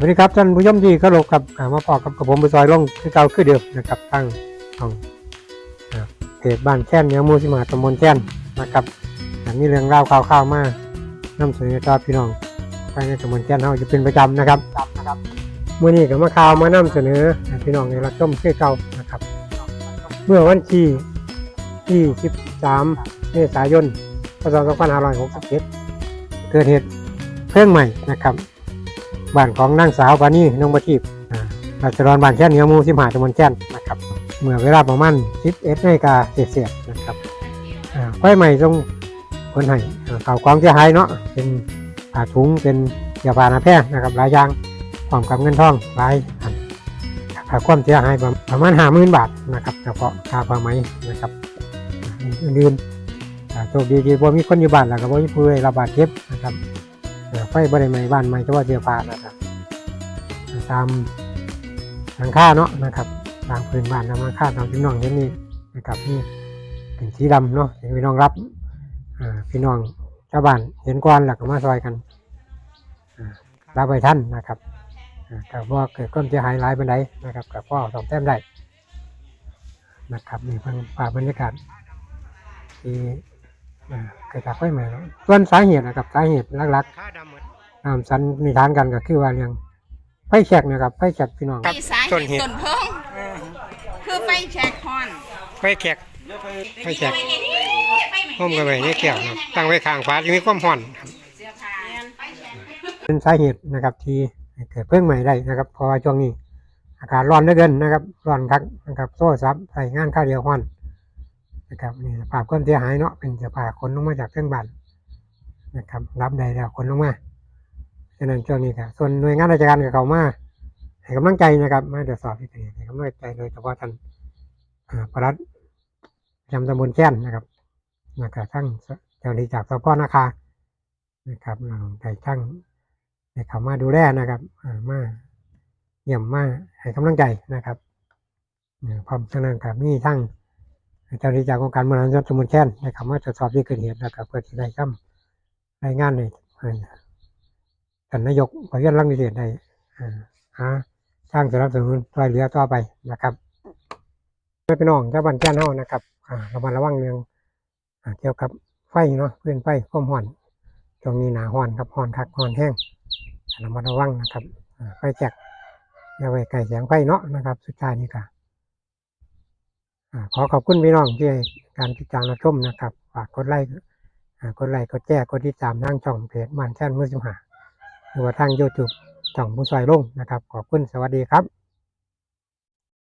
สวัสดีครับท่านผู้ชมที่เคารพครับมาพอกับกับผมไปซอยล่องคือเก่าคือเดิมนะครับตั้งของเพจบ้านแค้นเหนือมูสิมาตำบลแค้นนะครับมีเรื่องเล่าวข่าวมานำเสนอต่อพี่น้องภายในตำบลแค้นเฮาจะเป็นประจำนะครับเมื้อนี้ก็มาข่าวมานำเสนอพี่น้องได้รับชมคือเก่านะครับ เมื่อวันที่ที่ 13 เมษายน พศ 2567เกิดเหตุเพลิงใหม่นะครับ บ้านของนางสาวปานี่นงบัทีบอ่าราชดรบ้านแค่นเหนือมูสิมหาตำบลแค่นนะครับ เมื่อเวลาประมาณ11นาฬิกาเศษๆนะครับอ่าไฟใหม่ตรงคนให้ข่าวความเสียหายเนาะเป็นผ้าถุงเป็นยาบานาแพร่นะครับหลายอย่างความกับเงินทองหลายอันค่าความเสียหายประมาณห้าหมื่นบาทนะครับเฉพาะค่าผ้าไหมนะครับอื่นๆโชคดีที่บ่มีคนอยู่บ้านแล้วก็บ่มีผู้ได้รับบาดเจ็บนะครับ ไฟบริเวณบ้านใหม่เฉพาเสื้อผ้านะครับตามหลังคาเนาะนะครับตามพื้นบ้านตามหลังคาตามพี่น้องเห็นนี่นะครับนี่เป็นสีดำเนาะเห็นพี่น้องรับพี่น้องชาวบ้านเห็นก่อนหลักมาซอยกันอ่ารับไปท่านนะครับอ่าแต่ว่าเกิดความเสียหายหลายบันไดนะครับกับพ่อสองแต้มได้นะครับนี่เป็นภาพบรรยากาศที่ เกิดจากไฟไหม้เนาะส่วนสาเหตุนะครับสาเหตุหลักๆตามสันนิษฐานกันก็คือว่าเรื่องไฟแฉกนะครับไฟแฉกพี่น้องมีสาเหต้นตุเหตุต้นเพิ่งคือไฟแชกฮอนไฟแฉกไฟแฉกห้อมกันไว้ในแก้วนะตั้งไว้ข้างฟ้าจะมีความร้อนครับเป็นสาเหตุนะครับที่ให้เกิดเพลิงไหม้ได้นะครับเพราะว่าช่วงนี้อากาศร้อนเหลือเกินนะครับร้อนคักนะครับโซ่ซับใส่งานข้าวเดียวร้อน นะครับนี่ภาพความเสียหายเนาะเป็นเสื้อผ้าขนลงมาจากเครื่องบันนะครับ รับได้แล้วขนลงมาฉะนั้นช่วงนี้ครับส่วนหน่วยงานราชการกับเขามาให้กำลังใจนะครับ มาตรวจสอบที่เกิดเหตุให้กำลังใจโดยเฉพาะท่านอ่าปลัดประจำตำบลแจ้นนะครับนะครับทั้งเจ้าหน้าที่จากสพนาคานะครับเราได้ทั้งได้เข้ามาดูแลนะครับมาเยี่ยมมาให้กำลังใจนะครับพร้อมฉะนั้นครับมีทั้ง เจ้าหน้าที่จากองค์การบริหารส่วนตำบลแจ้นได้เข้ามาตรวจสอบที่เกิดเหตุนะครับเพื่อที่ได้ทำรายงานในให้ท่านนายกขอเรียนรังวิเศษได้หาสร้างสนับสนุนช่วยเหลือต่อไปนะครับเพื่อนพี่น้องชาวบ้านแก้นเฮานะครับอ่าระมัดระวังเรื่องเกี่ยวกับไฟเนาะเพื่อนไฟความร้อนช่วงนี้หนาร้อนครับร้อนคักร้อนแห้งระมัดระวังนะครับไฟแจกอย่าไว้ใกล้แสงไฟเนาะนะครับ สุดท้ายนี้ก็อ่า ขอขอบคุณพี่น้องที่ให้การติดตามรับชมนะครับฝากกดไลค์อ่ากดไลค์กดแชร์กดติดตามทางช่องเพจมันแท่นมือสิมหาหรือว่าทางยูทูบช่องผู้ซอยลงนะครับ ขอบคุณสวัสดีครับ